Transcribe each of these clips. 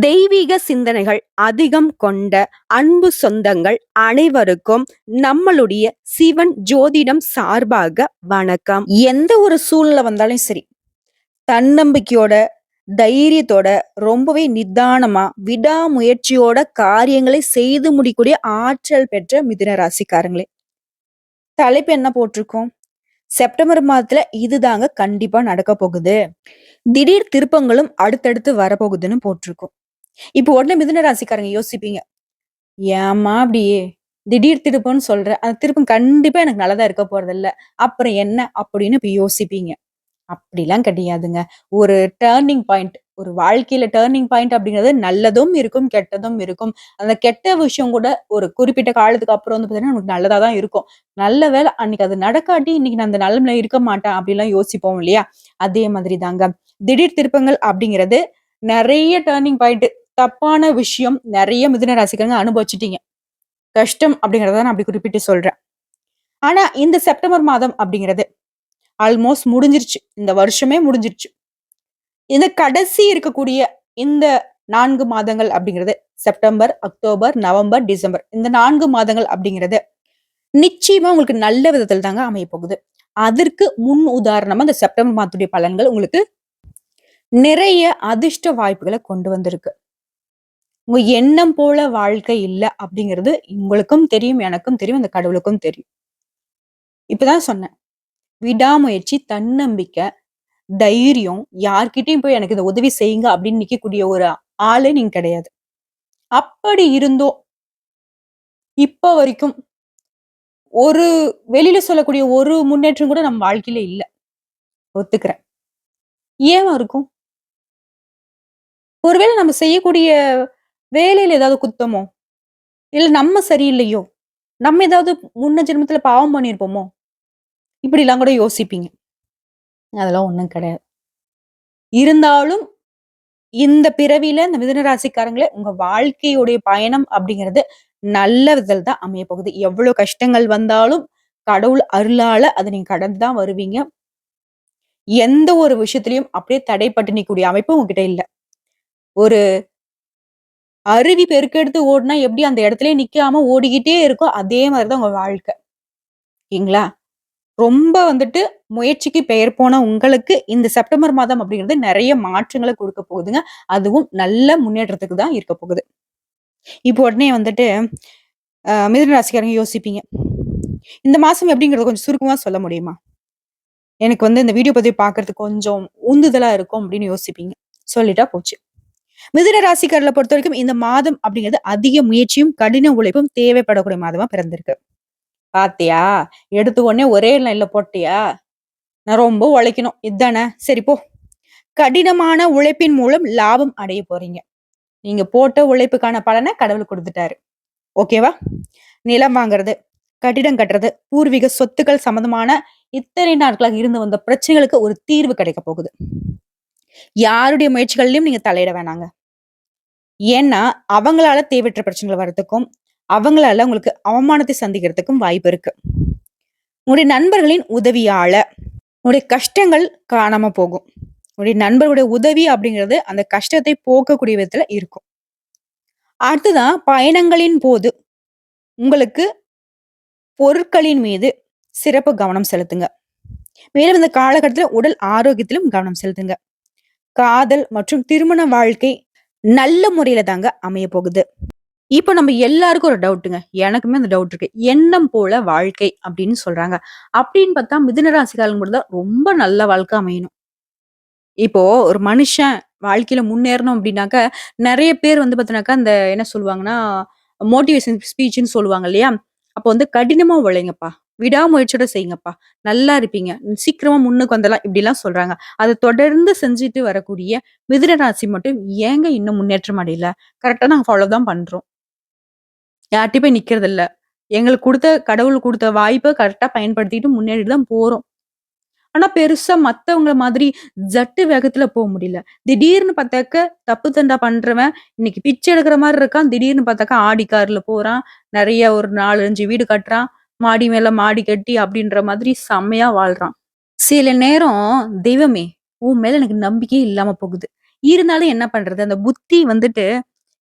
தெய்வீக சிந்தனைகள் அதிகம் கொண்ட அன்பு சொந்தங்கள் அனைவருக்கும் நம்மளுடைய சிவன் ஜோதிடம் சார்பாக வணக்கம். எந்த ஒரு சூழ்நிலை வந்தாலும் சரி தன்னம்பிக்கையோட தைரியத்தோட ரொம்பவே நிதானமா விடாமுயற்சியோட காரியங்களை செய்து முடிக்கூடிய ஆற்றல் பெற்ற மிதுன ராசிக்காரங்களே. தலைப்பு என்ன போட்டிருக்கோம்? செப்டம்பர் மாதத்துல இதுதாங்க கண்டிப்பா நடக்க போகுது. திடீர் திருப்பங்களும் அடுத்தடுத்து வரப்போகுதுன்னு போட்டிருக்கோம். இப்போ உடனே மிதுன ராசிக்காரங்க யோசிப்பீங்க ஏம்மா அப்படியே திடீர் திருப்பம்னு சொல்ற அந்த திருப்பம் கண்டிப்பா எனக்கு நல்லதா இருக்க போறது இல்ல அப்புறம் என்ன? அப்படின்னு இப்ப யோசிப்பீங்க. அப்படிலாம் கிடையாதுங்க. ஒரு டேர்னிங் பாயிண்ட் ஒரு வாழ்க்கையில டேர்னிங் பாயிண்ட் அப்படிங்கிறது நல்லதும் இருக்கும் கெட்டதும் இருக்கும். அந்த கெட்ட விஷயம் கூட ஒரு குறிப்பிட்ட காலத்துக்கு அப்புறம் வந்து பார்த்தீங்கன்னா நமக்கு நல்லதா தான் இருக்கும். நல்ல வேலை அன்னைக்கு அது நடக்காட்டி இன்னைக்கு நான் அந்த நிலைமையில இருக்க மாட்டேன் அப்படிலாம் யோசிப்போம் இல்லையா? அதே மாதிரி தாங்க. திடீர் திருப்பங்கள் அப்படிங்கிறது நிறைய டேர்னிங் பாயிண்ட் தப்பான விஷயம் நிறைய மிதுன ராசிக்காரங்க அனுபவிச்சிட்டீங்க. கஷ்டம் அப்படிங்கிறத நான் அப்படி குறிப்பிட்டு சொல்றேன். ஆனா இந்த செப்டம்பர் மாதம் அப்படிங்கிறது ஆல்மோஸ்ட் முடிஞ்சிருச்சு. இந்த வருஷமே முடிஞ்சிருச்சு. இந்த கடைசி இருக்கக்கூடிய இந்த நான்கு மாதங்கள் அப்படிங்கிறது செப்டம்பர் அக்டோபர் நவம்பர் டிசம்பர். இந்த நான்கு மாதங்கள் அப்படிங்கிறது நிச்சயமா உங்களுக்கு நல்ல விதத்தில் தாங்க அமைய போகுது. அதற்கு முன் உதாரணமா இந்த செப்டம்பர் மாதத்துடைய பலன்கள் உங்களுக்கு நிறைய அதிர்ஷ்ட வாய்ப்புகளை கொண்டு வந்திருக்கு. உங்க எண்ணம் போல வாழ்க்கை இல்ல அப்படிங்கிறது உங்களுக்கும் தெரியும் எனக்கும் தெரியும் அந்த கடவுளுக்கும் தெரியும். இப்பதான் சொன்னேன். விடாமுயற்சி தன்னம்பிக்கை தைரியம் யார்கிட்டயும் போய் எனக்கு இந்த உதவி செய்யுங்க அப்படின்னு நிக்கக்கூடிய ஒரு ஆளே நீங்க கிடையாது. அப்படி இருந்தோ இப்ப வரைக்கும் ஒரு வெளியில சொல்லக்கூடிய ஒரு முன்னேற்றம் கூட நம்ம வாழ்க்கையில இல்ல. ஒத்துக்கிறேன். ஏன் இருக்கும்? ஒருவேளை நம்ம செய்யக்கூடிய வேலையில ஏதாவது குத்தமோ? இல்லை நம்ம சரியில்லையோ? நம்ம ஏதாவது முன்ன ஜென்மத்துல பாவம் பண்ணியிருப்போமோ? இப்படிலாம் கூட யோசிப்பீங்க. அதெல்லாம் ஒண்ணும் கிடையாது. இருந்தாலும் இந்த பிறவியில இந்த மிதுன ராசிக்காரங்களே உங்க வாழ்க்கையுடைய பயணம் அப்படிங்கிறது நல்ல விதத்தில் தான் அமைய போகுது. எவ்வளவு கஷ்டங்கள் வந்தாலும் கடவுள் அருளால அதை நீங்க கடந்து தான் வருவீங்க. எந்த ஒரு விஷயத்திலையும் அப்படியே தடைப்பட்டு நிற்கக்கூடிய அமைப்பு உங்ககிட்ட இல்லை. ஒரு அருவி பெருக்கெடுத்து ஓடினா எப்படி அந்த இடத்துலயே நிக்காம ஓடிக்கிட்டே இருக்கோ அதே மாதிரிதான் உங்க வாழ்க்கை. ஓகேங்களா? ரொம்ப வந்துட்டு முயற்சிக்கு பெயர் போன உங்களுக்கு இந்த செப்டம்பர் மாதம் அப்படிங்கிறது நிறைய மாற்றங்களை கொடுக்க போகுதுங்க. அதுவும் நல்ல முன்னேற்றத்துக்கு தான் இருக்க போகுது. இப்போ உடனே வந்துட்டு மிதன ராசிக்காரங்க யோசிப்பீங்க. இந்த மாசம் எப்படிங்கிறது கொஞ்சம் சுருக்கமா சொல்ல முடியுமா? எனக்கு வந்து இந்த வீடியோ பதிவு பார்க்கறதுக்கு கொஞ்சம் உந்துதலா இருக்கும் அப்படின்னு யோசிப்பீங்க. சொல்லிட்டா போச்சு. மிதுன ராசிக்காரர்களை பொறுத்த வரைக்கும் இந்த மாதம் அப்படிங்கிறது அதிக முயற்சியும் கடின உழைப்பும் தேவைப்படக்கூடிய மாதமா பிறந்திருக்கு. பாத்தியா? எடுத்த உடனே ஒரே லைன்ல போட்டியா? நான் ரொம்ப உழைக்கணும். இதானே? சரி போ. கடினமான உழைப்பின் மூலம் லாபம் அடைய போறீங்க. நீங்க போட்ட உழைப்புக்கான பலனை கடவுள் கொடுத்துட்டாரு. ஓகேவா நிலம் வாங்குறது கட்டிடம் கட்டுறது பூர்வீக சொத்துக்கள் சம்பந்தமான இத்தனை நாட்களாக இருந்து வந்த பிரச்சனைகளுக்கு ஒரு தீர்வு கிடைக்க போகுது. யாருடைய முயற்சிகள்லயும் நீங்க தலையிட வேணாங்க. ஏன்னா அவங்களால தேவையற்ற பிரச்சனைகள் வர்றதுக்கும் அவங்களால உங்களுக்கு அவமானத்தை சந்திக்கிறதுக்கும் வாய்ப்பு இருக்கு. உங்களுடைய நண்பர்களின் உதவியால உங்களுடைய கஷ்டங்கள் காணாம போகும். உங்களுடைய நண்பர்களுடைய உதவி அப்படிங்கிறது அந்த கஷ்டத்தை போக்கக்கூடிய விதத்துல இருக்கும். அடுத்துதான் பயணங்களின் போது உங்களுக்கு பொருட்களின் மீது சிறப்பு கவனம் செலுத்துங்க. மேலும் இந்த காலகட்டத்துல உடல் ஆரோக்கியத்திலும் கவனம் செலுத்துங்க. காதல் மற்றும் திருமண வாழ்க்கை நல்ல முறையில தாங்க அமைய போகுது. இப்போ நம்ம எல்லாருக்கும் ஒரு டவுட்டுங்க எனக்குமே அந்த டவுட் இருக்கு. எண்ணம் போல வாழ்க்கை அப்படின்னு சொல்றாங்க. அப்படின்னு பார்த்தா மிதுன ராசிக்காரங்க தான் ரொம்ப நல்ல வாழ்க்கை அமையணும். இப்போ ஒரு மனுஷன் வாழ்க்கையில முன்னேறணும் அப்படின்னாக்க நிறைய பேர் வந்து பார்த்தீங்கன்னாக்கா அந்த என்ன சொல்லுவாங்கன்னா மோட்டிவேஷன் ஸ்பீச்னு சொல்லுவாங்க இல்லையா? அப்போ வந்து கடினமா உழைங்கப்பா. விடாமுயற்சியோட செய்யுங்கப்பா. நல்லா இருப்பீங்க. சீக்கிரமா முன்னுக்கு வந்தலாம் இப்படிலாம் சொல்றாங்க. அதை தொடர்ந்து செஞ்சுட்டு வரக்கூடிய மிதுன ராசி மட்டும் ஏங்க இன்னும் முன்னேற்றம் அடையல? கரெக்டா நாங்க ஃபாலோ தான் பண்றோம். யார்கிட்டயும் போய் நிக்கிறது இல்ல எங்களுக்கு கொடுத்த கடவுள் கொடுத்த வாய்ப்பை கரெக்டா பயன்படுத்திட்டு முன்னேறி தான் போறோம். ஆனா பெருசா மத்தவங்கள மாதிரி ஜட்டு வேகத்துல போக முடியல. திடீர்னு பார்த்தாக்க தப்பு தண்டா பண்றவன் இன்னைக்கு பிச்சை எடுக்கிற மாதிரி இருக்கான். திடீர்னு பார்த்தாக்கா ஆடி கார்ல போறான். நிறைய ஒரு நாலு அஞ்சு வீடு கட்டுறான். மாடி மேல மாடி கட்டி அப்படின்ற மாதிரி செம்மையா வாழ்றான் சில நேரம் தெய்வமே உன் மேல எனக்கு நம்பிக்கையே இல்லாம போகுது இருந்தாலும் என்ன பண்றது? அந்த புத்தி வந்துட்டு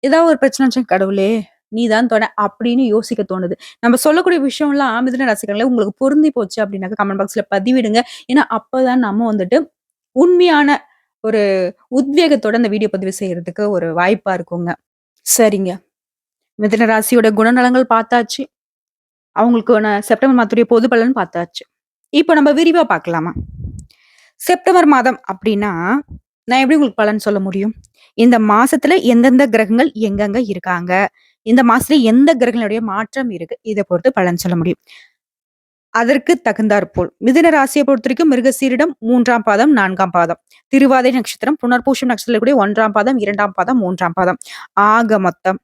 ஏதாவது ஒரு பிரச்சனை "கடவுளே! நீ தான் தொணை" அப்படின்னு யோசிக்க தோணுது. நம்ம சொல்லக்கூடிய விஷயம்லாம் மிதுன ராசிக்காரங்களே உங்களுக்கு பொருந்தி போச்சு அப்படின்னாக்க கமெண்ட் பாக்ஸ்ல பதிவிடுங்க. ஏன்னா, அப்பதான் நம்ம வந்துட்டு உண்மையான ஒரு உத்வேகத்தோட அந்த வீடியோ பதிவு செய்யறதுக்கு ஒரு வாய்ப்பா இருக்குங்க. சரிங்க. மிதன ராசியோட குணநலங்கள் பார்த்தாச்சு. அவங்களுக்கான செப்டம்பர் மாதத்துடைய பொது பலன் பார்த்தாச்சு. இப்போ நம்ம விரிவாக பார்க்கலாமா? செப்டம்பர் மாதம் அப்படின்னா, நான் எப்படி உங்களுக்கு பலன் சொல்ல முடியும்? இந்த மாசத்துல எந்தெந்த கிரகங்கள் எங்கெங்க இருக்காங்க? இந்த மாசத்துல எந்த கிரகங்களுடைய மாற்றம் இருக்கு? இதை பொறுத்து பலன் சொல்ல முடியும். அதற்கு தகுந்தாற்போல் மிதுன ராசியை பொறுத்தவரைக்கும் மிருகசீரிடம் மூன்றாம் பாதம், நான்காம் பாதம். திருவாதை நட்சத்திரம், புனர்பூஷம் நட்சத்திரத்தில் கூட ஒன்றாம் பாதம், இரண்டாம் பாதம், மூன்றாம் பாதம். ஆக மொத்தம்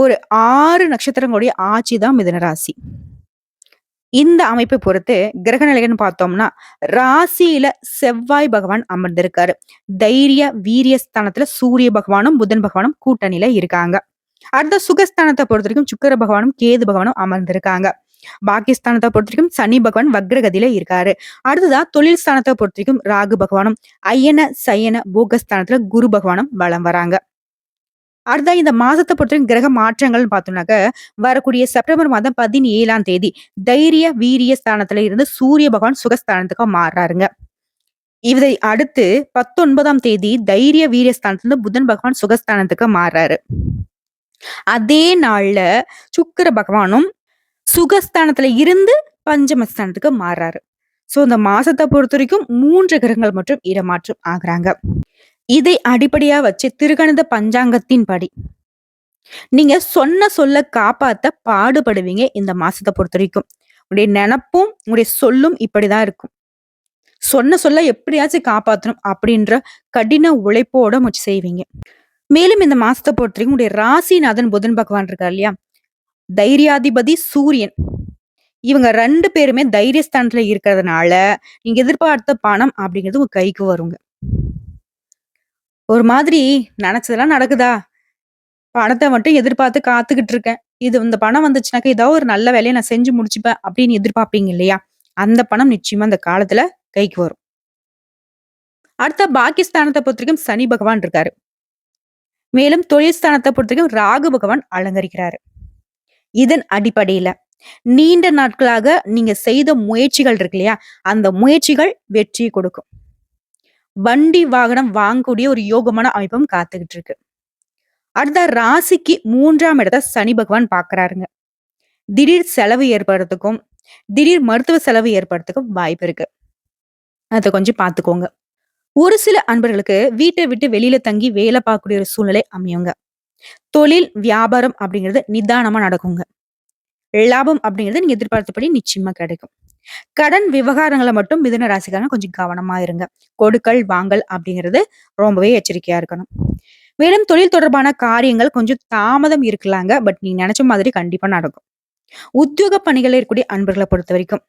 ஒரு ஆறு நட்சத்திரங்களுடைய ஆட்சி தான் மிதுன ராசி. இந்த அமைப்பை பொறுத்து கிரக நிலைகள்னு பார்த்தோம்னா, ராசியில செவ்வாய் பகவான் அமர்ந்திருக்காரு. தைரிய, வீரிய ஸ்தானத்துல சூரிய பகவானும், புதன் பகவானும் கூட்டணியில இருக்காங்க. அடுத்த சுகஸ்தானத்தை பொறுத்த வரைக்கும் சுக்கர பகவானும், கேது பகவானும் அமர்ந்திருக்காங்க. பொறுத்த வரைக்கும் சனி பகவான் வக்ரகதியில இருக்காரு. அடுத்ததா தொழில் ஸ்தானத்தை பொறுத்த வரைக்கும் ராகு பகவானும், ஐயன சயன, போகஸ்தானத்துல குரு பகவானும் வலம் வராங்க. அடுத்த இந்த மாதத்தை பொறுத்தவரைக்கும் கிரக மாற்றங்கள்னு பார்த்தோம்னாக்க, வரக்கூடிய செப்டம்பர் மாதம் 17ஆம் தேதி தைரிய, வீரிய ஸ்தானத்துல இருந்து சூரிய பகவான் சுகஸ்தானத்துக்கு மாறுறாருங்க. இதை அடுத்து 19ஆம் தேதி தைரிய, வீரிய ஸ்தானத்துல புதன் பகவான் சுகஸ்தானத்துக்கு மாறுறாரு. அதே நாள்ல சுக்கிர பகவானும் சுகஸ்தானத்துல இருந்து பஞ்சமஸ்தானத்துக்கு மாறுறாரு. சோ இந்த மாதத்தை பொறுத்த வரைக்கும் மூன்று கிரகங்கள் மட்டும் இடமாற்றம் ஆகுறாங்க. இதை அடிப்படையா வச்சு திருகணித பஞ்சாங்கத்தின்படி நீங்க சொன்ன சொல்ல காப்பாத்த பாடுபடுவீங்க இந்த மாசத்தை பொறுத்த வரைக்கும் உங்களுடைய நினப்பும் உங்களுடைய சொல்லும் இப்படிதான் இருக்கும். சொன்ன சொல்ல எப்படியாச்சும் காப்பாத்தணும் அப்படின்ற கடின உழைப்போட முச்சு செய்வீங்க. மேலும் இந்த மாசத்த பொறுத்தவரைக்கும் உங்களுடைய ராசிநாதன் புதன் பகவான் இருக்கா இல்லையா? தைரியாதிபதி சூரியன். இவங்க ரெண்டு பேருமே தைரியஸ்தானத்துல இருக்கிறதுனால, நீங்க எதிர்பார்த்த பணம் அப்படிங்கிறது உங்க கைக்கு வருங்க. ஒரு மாதிரி நினைச்சதெல்லாம் நடக்குதா? பணத்தை மட்டும் எதிர்பார்த்து காத்துக்கிட்டு இருக்கேன். இது இந்த பணம் வந்துச்சுனாக்கா ஏதாவது ஒரு நல்ல வேலையை நான் செஞ்சு முடிச்சுப்பேன் அப்படின்னு எதிர்பார்ப்பீங்க இல்லையா? அந்த பணம் நிச்சயமா அந்த காலத்துல கைக்கு வரும். அடுத்த பாக்கியஸ்தானத்த பொறுத்தவரைக்கும் சனி பகவான் இருக்காரு. மேலும் தொழில் ஸ்தானத்த பொறுத்தவரைக்கும் ராகு பகவான் அலங்கரிக்கிறாரு. இதன் அடிப்படையில நீண்ட நாட்களாக நீங்க செய்த முயற்சிகள் இருக்கு இல்லையா? அந்த முயற்சிகள் வெற்றியை கொடுக்கும். வண்டி, வாகனம் வாங்கக்கூடிய ஒரு யோகமான அமைப்பும் காத்துக்கிட்டு இருக்கு. அடுத்த ராசிக்கு மூன்றாம் இடத்த சனி பகவான் பாக்குறாருங்க திடீர் செலவு ஏற்படுறதுக்கும், திடீர் மருத்துவ செலவு ஏற்படுறதுக்கும் வாய்ப்பு இருக்கு. அத கொஞ்சம் பார்த்துக்கோங்க. ஒரு சில அன்பர்களுக்கு வீட்டை விட்டு வெளியில தங்கி வேலை பார்க்கக்கூடிய ஒரு சூழ்நிலை அமையுங்க. தொழில், வியாபாரம் அப்படிங்கிறது நிதானமா நடக்குங்க. லாபம் அப்படிங்கிறது நீங்க எதிர்பார்த்தபடி நிச்சயமா கிடைக்கும். கடன் விவகாரங்களை மட்டும் மிதுன ராசிக்காரங்க கொஞ்சம் கவனமா இருங்க. கொடுக்கல், வாங்கல் அப்படிங்கிறது ரொம்பவே எச்சரிக்கையா இருக்கணும். மேலும் தொழில் தொடர்பான காரியங்கள் கொஞ்சம் தாமதம் இருக்கலாங்க. பட் நீங்க நினைச்ச மாதிரி கண்டிப்பா நடக்கும். உத்தியோக பணிகளில் இருக்கக்கூடிய அன்பர்கள பொறுத்தவரைக்கும்,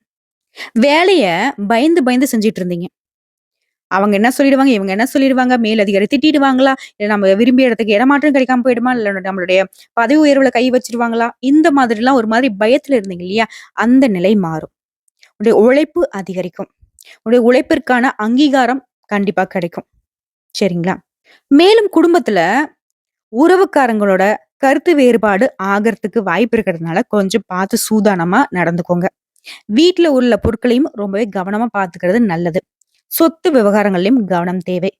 வேலைய பயந்து பயந்து செஞ்சுட்டு இருந்தீங்க. அவங்க என்ன சொல்லிடுவாங்க, இவங்க என்ன சொல்லிடுவாங்க, மேலதிகாரி திட்டிடுவாங்களா? இல்லை நம்ம விரும்பிய இடத்துக்கு இடமாற்றம் கிடைக்காம போயிடுமா? இல்ல நம்மளுடைய பதவி உயர்வுல கை வச்சிருவாங்களா இந்த மாதிரிலாம் ஒரு மாதிரி பயத்துல இருந்தீங்க இல்லையா? அந்த நிலை மாறும். உடைய உழைப்பு அதிகரிக்கும். உடைய உழைப்பிற்கான அங்கீகாரம் கண்டிப்பா கிடைக்கும். சரிங்களா? மேலும் குடும்பத்துல உறவுக்காரங்களோட கருத்து வேறுபாடு ஆகறதுக்கு வாய்ப்பு இருக்கிறதுனால கொஞ்சம் பார்த்து சூதானமா நடந்துக்கோங்க. வீட்டுல உள்ள பொருட்களையும் ரொம்பவே கவனமா பாத்துக்கிறது நல்லது. சொத்து விவகாரங்கள்லயும் கவனம் தேவை.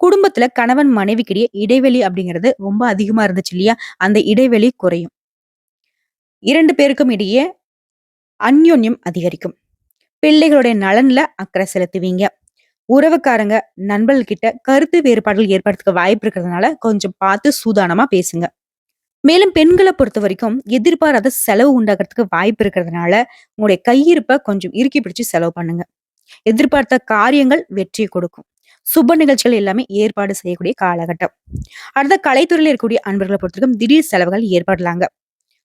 குடும்பத்துல கணவன் மனைவிக்கிடையே இடைவெளி அப்படிங்கிறது ரொம்ப அதிகமா இருந்துச்சு இல்லையா? அந்த இடைவெளி குறையும். இரண்டு பேருக்கும் இடையே அந்யோன்யம் அதிகரிக்கும். பிள்ளைகளுடைய நலன்ல அக்கறை செலுத்துவீங்க. உறவுக்காரங்க, நண்பர்கள்கிட்ட கருத்து வேறுபாடுகள் ஏற்படுறதுக்கு வாய்ப்பு இருக்கிறதுனால கொஞ்சம் பார்த்து சூதானமா பேசுங்க. மேலும் பெண்களை பொறுத்த வரைக்கும் எதிர்பாராத செலவு உண்டாகிறதுக்கு வாய்ப்பு இருக்கிறதுனால, உங்களுடைய கையிருப்பை கொஞ்சம் இறுக்கி பிடிச்சு செலவு பண்ணுங்க. எதிர்பார்த்த காரியங்கள் வெற்றி கொடுக்கும். சுப நிகழ்ச்சிகள் எல்லாமே ஏற்பாடு செய்யக்கூடிய காலகட்டம். அடுத்த கலைத்துறையில் இருக்கக்கூடிய அன்பர்களை பொறுத்தவரைக்கும் திடீர் செலவுகள் ஏற்படலாங்க.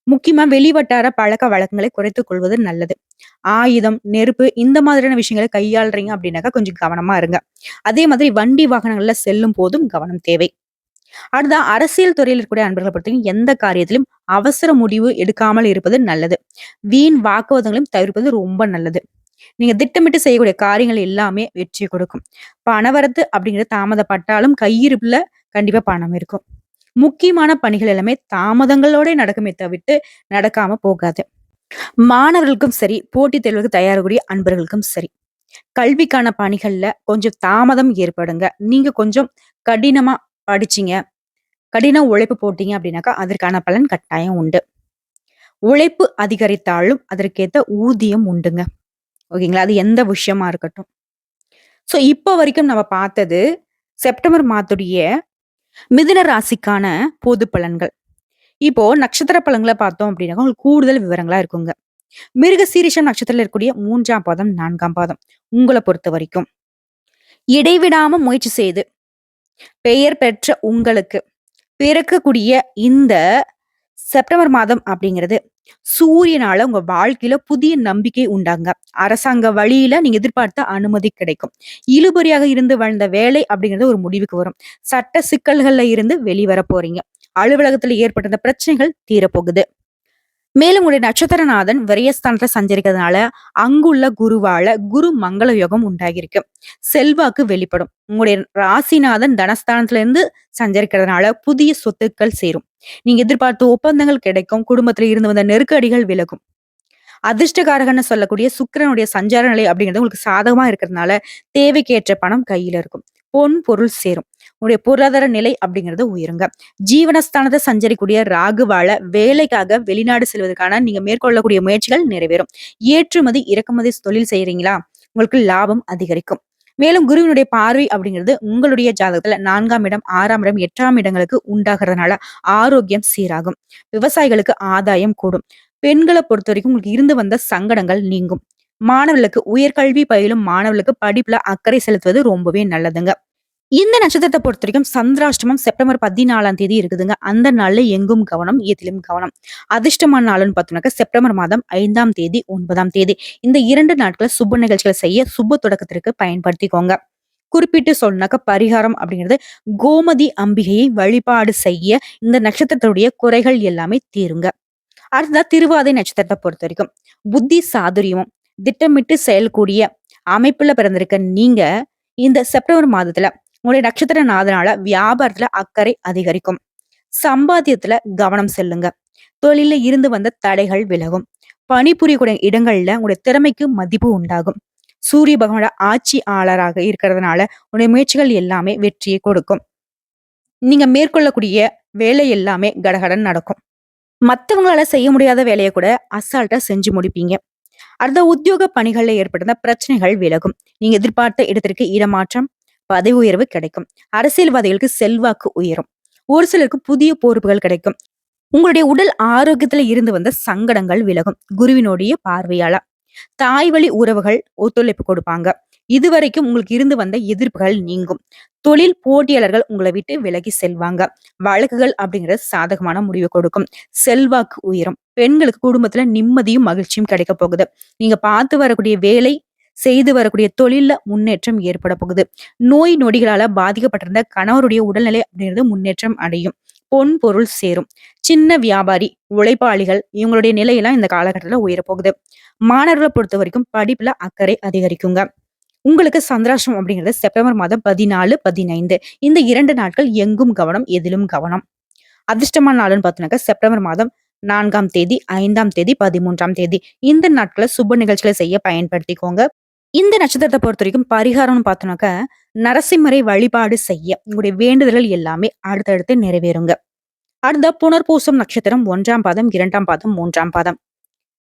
முக்கியமா வெளிவட்டார பழக்க வழக்கங்களை குறைத்துக் கொள்வது நல்லது. ஆயுதம், நெருப்பு இந்த மாதிரியான விஷயங்களை கையாளுறீங்க அப்படின்னாக்கா கொஞ்சம் கவனமா இருங்க. அதே மாதிரி வண்டி வாகனங்கள்ல செல்லும் போதும் கவனம் தேவை. அடுத்த அரசியல் துறையில் இருக்கக்கூடிய அன்பர்களை பொறுத்தவரைக்கும் எந்த காரியத்திலும் அவசர முடிவு எடுக்காமல் இருப்பது நல்லது. வீண் வாக்குவாதங்களையும் தவிர்ப்பது ரொம்ப நல்லது. நீங்க திட்டமிட்டு செய்யக்கூடிய காரியங்கள் எல்லாமே வெற்றி கொடுக்கும். பணவரத்து அப்படிங்கிறது தாமதப்பட்டாலும் கையிருப்புல கண்டிப்பா பணம் இருக்கும். முக்கியமான பணிகள் எல்லாமே தாமதங்களோட நடக்குமே தவிர்த்து நடக்காம போகாது. மாணவர்களுக்கும் சரி, போட்டித் தேர்வுக்கு தயாரக்கூடிய அன்பர்களுக்கும் சரி. கல்விக்கான பணிகள்ல கொஞ்சம் தாமதம் ஏற்படுங்க. நீங்க கொஞ்சம் கடினமா படிச்சீங்க, கடின உழைப்பு போட்டீங்க அப்படின்னாக்கா, அதற்கான பலன் கட்டாயம் உண்டு. உழைப்பு அதிகரித்தாலும் அதற்கேத்த ஊதியம் உண்டுங்க. ஓகேங்களா? அது எந்த விஷயமா இருக்கட்டும். ஸோ இப்போ வரைக்கும் நம்ம பார்த்தது செப்டம்பர் மாதத்துடைய மிதுன ராசிக்கான பொது பலன்கள். இப்போ நட்சத்திர பலன்களை பார்த்தோம் அப்படின்னா உங்களுக்கு கூடுதல் விவரங்களா இருக்குங்க. மிருக சீரிஷம் நட்சத்திரத்தில இருக்கக்கூடிய மூன்றாம் பாதம், நான்காம் பாதம் உங்களை பொறுத்த வரைக்கும் இடைவிடாம முயற்சி செய்து பெயர் பெற்ற உங்களுக்கு பிறக்கக்கூடிய இந்த செப்டம்பர் மாதம் அப்படிங்கிறது சூரியனால உங்க வாழ்க்கையில புதிய நம்பிக்கை உண்டாங்க. அரசாங்க வழியில நீங்க எதிர்பார்த்த அனுமதி கிடைக்கும். இழுபறியாக இருந்து வாழ்ந்த வேலை அப்படிங்கிறது ஒரு முடிவுக்கு வரும். சட்ட சிக்கல்கள்ல இருந்து வெளிவர போறீங்க. அலுவலகத்துல ஏற்பட்ட பிரச்சனைகள் தீரப்போகுது. மேலும் உங்களுடைய நட்சத்திரநாதன் விரயஸ்தானத்துல சஞ்சரிக்கிறதுனால அங்குள்ள குருவால குரு மங்கள யோகம் உண்டாகியிருக்கு. செல்வாக்கு வெளிப்படும். உங்களுடைய ராசிநாதன் தனஸ்தானத்துல இருந்து சஞ்சரிக்கிறதுனால புதிய சொத்துக்கள் சேரும். நீங்க எதிர்பார்த்த ஒப்பந்தங்கள் கிடைக்கும். குடும்பத்துல இருந்து வந்த நெருக்கடிகள் விலகும். அதிர்ஷ்டகாரகன்னு சொல்லக்கூடிய சுக்கிரனுடைய சஞ்சார நிலை அப்படிங்கிறது உங்களுக்கு சாதகமா இருக்கிறதுனால தேவைக்கேற்ற பணம் கையில இருக்கும். பொன் பொருள் சேரும். உங்களுடைய பொருளாதார நிலை அப்படிங்கிறது உயருங்க. ஜீவனஸ்தானத்தை சஞ்சரிக்கூடிய ராகுவால வேலைக்காக வெளிநாடு செல்வதற்கான நீங்க மேற்கொள்ளக்கூடிய முயற்சிகள் நிறைவேறும். ஏற்றுமதி, இறக்குமதி தொழில் செய்யறீங்களா உங்களுக்கு லாபம் அதிகரிக்கும். மேலும் குருவினுடைய பார்வை அப்படிங்கிறது உங்களுடைய ஜாதகத்துல நான்காம் இடம், ஆறாம் இடம், எட்டாம் இடங்களுக்கு உண்டாகிறதுனால ஆரோக்கியம் சீராகும். விவசாயிகளுக்கு ஆதாயம் கூடும். பெண்களை பொறுத்த வரைக்கும் உங்களுக்கு இருந்து வந்த சங்கடங்கள் நீங்கும். மாணவர்களுக்கு உயர்கல்வி பயிலும் மாணவர்களுக்கு படிப்புல அக்கறை செலுத்துவது ரொம்பவே நல்லதுங்க. இந்த நட்சத்திரத்தை பொறுத்த வரைக்கும் சந்திராஷ்டமம் செப்டம்பர் 14ஆம் தேதி இருக்குதுங்க. அந்த நாள்ல எங்கும் கவனம், எதிலும் கவனம். அதிர்ஷ்டமான நாளுன்னு பார்த்தோம்னாக்க செப்டம்பர் மாதம் ஐந்தாம் தேதி, ஒன்பதாம் தேதி. இந்த இரண்டு நாட்களை சுப நிகழ்ச்சிகளை செய்ய சுப தொடக்கத்திற்கு பயன்படுத்திக்கோங்க. குறிப்பிட்டு சொன்னாக்க பரிகாரம் அப்படிங்கிறது கோமதி அம்பிகையை வழிபாடு செய்ய இந்த நட்சத்திரத்துடைய குறைகள் எல்லாமே தீருங்க. அடுத்ததா திருவாதை நட்சத்திரத்தை பொறுத்த வரைக்கும் புத்தி சாதுரியமும், திட்டமிட்டு செயல்கூடிய அமைப்புல பிறந்திருக்க நீங்க இந்த செப்டம்பர் மாதத்துல உங்களுடைய நட்சத்திரநாதனால வியாபாரத்துல அக்கறை அதிகரிக்கும். சம்பாத்தியத்துல கவனம் செல்லுங்க தொழில இருந்து வந்த தடைகள் விலகும். பணிபுரியக்கூடிய இடங்கள்ல உங்களுடைய திறமைக்கு மதிப்பு உண்டாகும். சூரிய பகவானோட ஆட்சியாளராக இருக்கிறதுனால உங்களுடைய முயற்சிகள் எல்லாமே வெற்றியை கொடுக்கும். நீங்க மேற்கொள்ளக்கூடிய வேலை எல்லாமே கடகடன் நடக்கும். மத்தவங்களால செய்ய முடியாத வேலையை கூட அசால்ட்டா செஞ்சு முடிப்பீங்க. அடுத்த உத்தியோக பணிகள்ல ஏற்பட்ட பிரச்சனைகள் விலகும். நீங்க எதிர்பார்த்த இடத்திற்கு இடமாற்றம், பதவி உயர்வு கிடைக்கும். அரசியல்வாதிகளுக்கு செல்வாக்கு உயரும். ஒரு சிலருக்கு புதிய பொறுப்புகள் கிடைக்கும். உங்களுடைய உடல் ஆரோக்கியத்துல இருந்து வந்த சங்கடங்கள் விலகும். குருவினுடைய பார்வையால. தாய் வழி உறவுகள் ஒத்துழைப்பு கொடுப்பாங்க. இதுவரைக்கும் உங்களுக்கு இருந்து வந்த எதிர்ப்புகள் நீங்கும். தொழில் போட்டியாளர்கள் உங்களை விட்டு விலகி செல்வாங்க. வழக்குகள் அப்படிங்கிறது சாதகமான முடிவு கொடுக்கும். செல்வாக்கு உயரும். பெண்களுக்கு குடும்பத்துல நிம்மதியும், மகிழ்ச்சியும் கிடைக்க போகுது. நீங்க பார்த்து வரக்கூடிய வேலை, செய்து வரக்கூடிய தொழில முன்னேற்றம் ஏற்பட போகுது. நோய் நொடிகளால பாதிக்கப்பட்டிருந்த கணவருடைய உடல்நிலை அப்படிங்கிறது முன்னேற்றம் அடையும். பொன் பொருள் சேரும். சின்ன வியாபாரி, உழைப்பாளிகள் இவங்களுடைய நிலையெல்லாம் இந்த காலகட்டத்துல உயரப்போகுது. மாணவர்களை பொறுத்த வரைக்கும் படிப்புல அக்கறை அதிகரிக்குங்க. உங்களுக்கு சந்திராஷ்டம் அப்படிங்கிறது செப்டம்பர் மாதம் 14, 15 இந்த இரண்டு நாட்கள் எங்கும் கவனம், எதிலும் கவனம். அதிர்ஷ்டமான நாளுன்னு பார்த்தோம்னாக்கா செப்டம்பர் மாதம் நான்காம் தேதி, ஐந்தாம் தேதி, 13ஆம் தேதி. இந்த நாட்கள சுப நிகழ்ச்சிகளை செய்ய பயன்படுத்திக்கோங்க. இந்த நட்சத்திரத்தை பொறுத்த வரைக்கும் பரிகாரம்னு பார்த்தோம்னாக்கா, நரசிம்மரை வழிபாடு செய்ய உங்களுடைய வேண்டுதல்கள் எல்லாமே அடுத்தடுத்து நிறைவேறுங்க. அடுத்த புனர்பூசம் நட்சத்திரம் ஒன்றாம் பாதம், இரண்டாம் பாதம், மூன்றாம் பாதம்.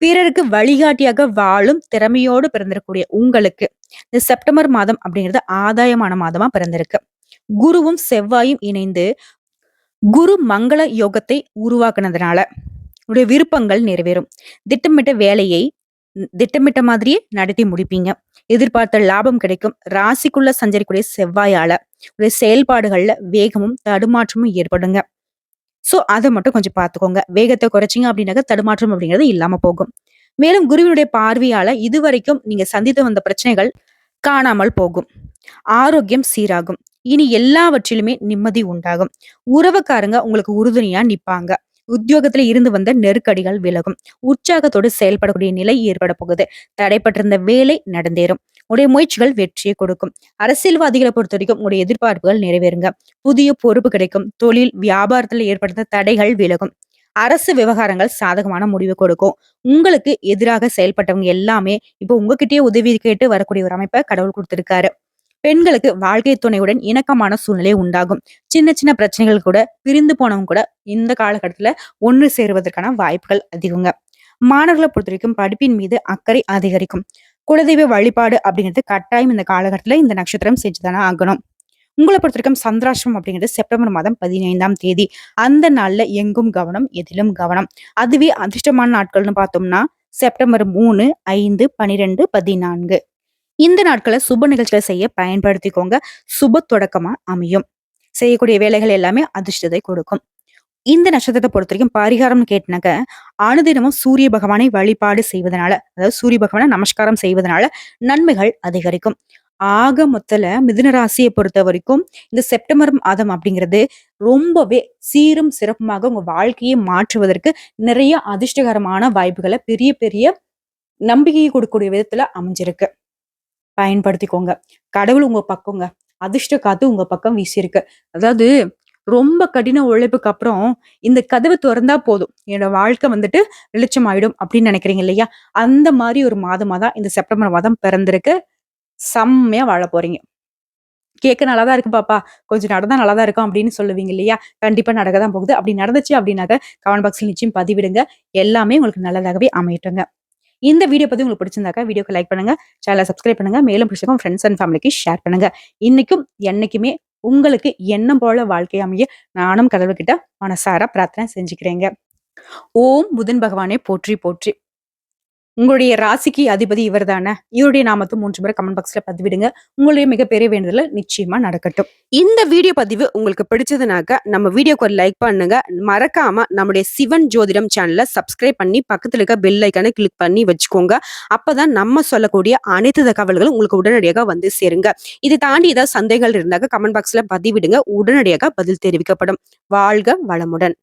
பிறருக்கு வழிகாட்டியாக வாழும் திறமையோடு பிறந்திருக்கக்கூடிய உங்களுக்கு இந்த செப்டம்பர் மாதம் அப்படிங்கிறது ஆதாயமான மாதமா பிறந்திருக்கு. குருவும், செவ்வாயும் இணைந்து குரு மங்கள யோகத்தை உருவாக்குனதுனால உடைய விருப்பங்கள் நிறைவேறும். திட்டமிட்ட வேலையை திட்டமிட்ட மாதிரியே நடத்தி முடிப்பீங்க. எதிர்பார்த்த லாபம் கிடைக்கும். ராசிக்குள்ள சஞ்சரிக்கூடிய செவ்வாயால உடைய செயல்பாடுகள்ல வேகமும், தடுமாற்றமும் ஏற்படுங்க. சோ அதை மட்டும் கொஞ்சம் பார்த்துக்கோங்க. வேகத்தை குறைச்சீங்க அப்படின்னாக்கா தடுமாற்றம் அப்படிங்கிறது இல்லாம போகும். மேலும் குருவினுடைய பார்வையால இதுவரைக்கும் நீங்க சந்தித்து வந்த பிரச்சனைகள் காணாமல் போகும். ஆரோக்கியம் சீராகும். இனி எல்லாவற்றிலுமே நிம்மதி உண்டாகும். உறவுக்காரங்க உங்களுக்கு உறுதுணையா நிப்பாங்க. உத்தியோகத்துல இருந்து வந்த நெருக்கடிகள் விலகும். உற்சாகத்தோடு செயல்படக்கூடிய நிலை ஏற்பட போகுது. தடைப்பட்டிருந்த வேலை நடந்தேறும். உடைய முயற்சிகள் வெற்றியை கொடுக்கும். அரசியல்வாதிகளை பொறுத்த வரைக்கும் உடைய எதிர்பார்ப்புகள் நிறைவேறுங்க. புதிய பொறுப்பு கிடைக்கும். தொழில் வியாபாரத்துல ஏற்படுத்த தடைகள் விலகும். அரசு விவகாரங்கள் சாதகமான முடிவு கொடுக்கும். உங்களுக்கு எதிராக செயல்பட்டவங்க எல்லாமே இப்போ உங்ககிட்டயே உதவி கேட்டு வரக்கூடிய ஒரு அமைப்பை கடவுள் கொடுத்திருக்காரு. பெண்களுக்கு வாழ்க்கை துணையுடன் இணக்கமான சூழ்நிலை உண்டாகும். சின்ன சின்ன பிரச்சனைகள் கூட பிரிந்து போனவங்க கூட இந்த காலகட்டத்துல ஒன்று சேருவதற்கான வாய்ப்புகள் அதிகங்க. மாணவர்களை பொறுத்த வரைக்கும் படிப்பின் மீது அக்கறை அதிகரிக்கும். குலதெய்வ வழிபாடு அப்படிங்கிறது கட்டாயம் இந்த காலகட்டத்துல இந்த நட்சத்திரம் செஞ்சுதானே ஆகணும். உங்களை பொறுத்த வரைக்கும் சந்திராஷ்டிரம் அப்படிங்கிறது செப்டம்பர் மாதம் பதினைந்தாம் தேதி. அந்த நாள்ல எங்கும் கவனம் எதிலும் கவனம். அதுவே அதிர்ஷ்டமான நாட்கள்னு பார்த்தோம்னா செப்டம்பர் மூணு ஐந்து பனிரெண்டு பதினான்கு. இந்த நாட்களை சுப நிகழ்ச்சிகளை செய்ய பயன்படுத்திக்கோங்க. சுப தொடக்கமா அமையும். செய்யக்கூடிய வேலைகள் எல்லாமே அதிர்ஷ்டத்தை கொடுக்கும். இந்த நட்சத்திரத்தை பொறுத்த வரைக்கும் பரிகாரம்னு கேட்டினாக்க அனுதினமும் சூரிய பகவானை வழிபாடு செய்வதனால அதாவது சூரிய பகவானை நமஸ்காரம் செய்வதனால நன்மைகள் அதிகரிக்கும். ஆக மொத்தல மிதுன ராசியை பொறுத்த வரைக்கும் இந்த செப்டம்பர் மாதம் அப்படிங்கிறது ரொம்பவே சீரும் சிறப்புமாக உங்க வாழ்க்கையை மாற்றுவதற்கு நிறைய அதிர்ஷ்டகரமான வாய்ப்புகளை பெரிய பெரிய நம்பிக்கையை கொடுக்கக்கூடிய விதத்துல அமைஞ்சிருக்கு. பயன்படுத்திக்கோங்க. கடவுள் உங்க பக்கங்க. அதிர்ஷ்ட காத்து உங்க பக்கம் வீசியிருக்கு. அதாவது ரொம்ப கடின உழைப்புக்கு அப்புறம் இந்த கதவு திறந்தா போதும். என்னோட வாழ்க்கை வந்துட்டு வெளிச்சம் ஆயிடும் அப்படின்னு நினைக்கிறீங்க இல்லையா? அந்த மாதிரி ஒரு மாதமா தான் இந்த செப்டம்பர் மாதம் பிறந்திருக்கு. செம்மையா வாழ போறீங்க. கேட்க நல்லா தான் இருக்கு பாப்பா. கொஞ்சம் நடந்தா நல்லா தான் இருக்கும் அப்படின்னு சொல்லுவீங்க இல்லையா? கண்டிப்பா நடக்க தான் போகுது. அப்படி நடந்துச்சு அப்படின்னாக்க கமெண்ட் பாக்ஸ்ல நிச்சயம் பதிவிடுங்க. எல்லாமே உங்களுக்கு நல்லதாகவே அமையட்டுங்க இந்த வீடியோ பத்தி உங்களுக்கு பிடிச்சிருந்தாக்கா வீடியோக்கு லைக் பண்ணுங்க சேனலை சப்ஸ்கிரைப் பண்ணுங்க மேலும் பிடிச்சிருக்கும் ஃப்ரெண்ட்ஸ் அண்ட் ஃபேமிலிக்கு ஷேர் பண்ணுங்க. இன்னைக்கும் என்னைக்குமே உங்களுக்கு எண்ணம் போல வாழ்க்கை அமைய நானும் கடவுள்கிட்ட மனசார பிரார்த்தனை செஞ்சுக்கிறேங்க. ஓம் புதன் பகவானே போற்றி போற்றி. உங்களுடைய ராசிக்கு அதிபதி இவர் தானே இவருடைய நாமத்தை மூன்று முறை கமெண்ட் பாக்ஸ்ல பதிவிடுங்க. உங்களுடைய மிகப்பெரிய வேண்டுதல நிச்சயமா நடக்கட்டும். இந்த வீடியோ பதிவு உங்களுக்கு பிடிச்சதுனாக்க நம்ம வீடியோக்கு ஒரு லைக் பண்ணுங்க. மறக்காம நம்முடைய சிவன் ஜோதிடம் சேனலை சப்ஸ்கிரைப் பண்ணி பக்கத்துல இருக்க பெல் ஐக்கானை கிளிக் பண்ணி வச்சுக்கோங்க. அப்பதான் நம்ம சொல்லக்கூடிய அனைத்து தகவல்களும் உங்களுக்கு உடனடியாக வந்து சேருங்க. இதை தாண்டி ஏதாவது சந்தேகங்கள் இருந்தாக்க கமெண்ட் பாக்ஸ்ல பதிவிடுங்க. உடனடியாக பதில் தெரிவிக்கப்படும். வாழ்க வளமுடன்.